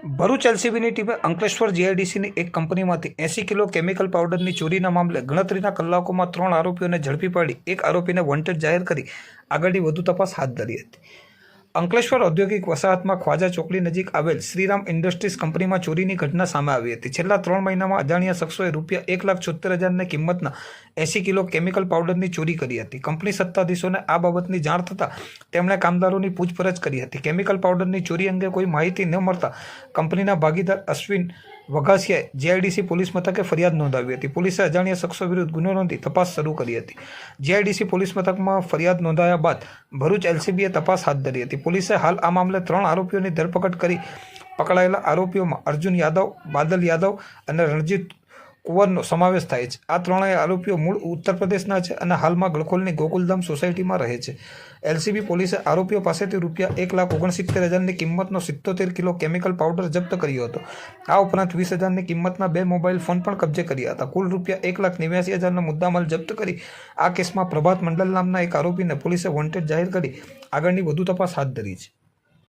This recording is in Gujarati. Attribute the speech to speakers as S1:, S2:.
S1: ભરૂચ એલસીબીની ટીમે અંકલેશ્વર જીઆઈડીસીની એક કંપનીમાંથી એંસી કિલો કેમિકલ પાવડરની ચોરીના મામલે ગણતરીના કલાકોમાં ત્રણ આરોપીઓને ઝડપી પાડી એક આરોપીને વોન્ટેડ જાહેર કરી આગળની વધુ તપાસ હાથ ધરી હતી. અંકલેશ્વર ઔદ્યોગિક વસાહતમાં ખ્વાજા ચોકડી નજીક આવેલ શ્રીરામ ઇન્ડસ્ટ્રીઝ કંપનીમાં ચોરીની ઘટના સામે આવી હતી. છેલ્લા ત્રણ મહિનામાં અજાણ્યા શખ્સોએ રૂપિયા એક લાખ છોતેર હજારની કિંમતના એંસી કિલો કેમિકલ પાવડરની ચોરી કરી હતી. કંપની સત્તાધીશોને આ બાબતની જાણ થતાં તેમણે કામદારોની પૂછપરછ કરી હતી. કેમિકલ પાવડરની ચોરી અંગે કોઈ માહિતી ન મળતા કંપનીના ભાગીદાર અશ્વિન વઘાસિયાએ જીઆઈડીસી પોલીસ મથકે ફરિયાદ નોંધાવી હતી. પોલીસે અજાણ્યા શખ્સો વિરુદ્ધ ગુનો નોંધી તપાસ શરૂ કરી હતી. જીઆઈડીસી પોલીસ મથકમાં ફરિયાદ નોંધાયા બાદ ભરૂચ એલસીબીએ તપાસ હાથ ધરી હતી. પોલીસે હાલ આ મામલે ત્રણ આરોપીઓની ધરપકડ કરી પકડાયેલા આરોપીઓમાં અર્જુન યાદવ, બાદલ યાદવ અને રણજીત કુંવરનો સમાવેશ થાય છે. આ ત્રણેય આરોપીઓ મૂળ ઉત્તર પ્રદેશના છે અને હાલમાં ગળખોલની ગોકુલધામ સોસાયટીમાં રહે છે. એલસીબી પોલીસે આરોપીઓ પાસેથી રૂપિયા એક લાખ ઓગણસિત્તેર હજારની કિંમતનો સિત્તોતેર કિલો કેમિકલ પાવડર જપ્ત કર્યો હતો. આ ઉપરાંત વીસ હજારની કિંમતના બે મોબાઈલ ફોન પણ કબજે કર્યા હતા. કુલ રૂપિયા એક લાખ નેવ્યાસી હજારનો મુદ્દામાલ જપ્ત કરી આ કેસમાં પ્રભાત મંડલ નામના એક આરોપીને પોલીસે વોન્ટેડ જાહેર કરી. આગળની વધુ તપાસ હાથ ધરી છે.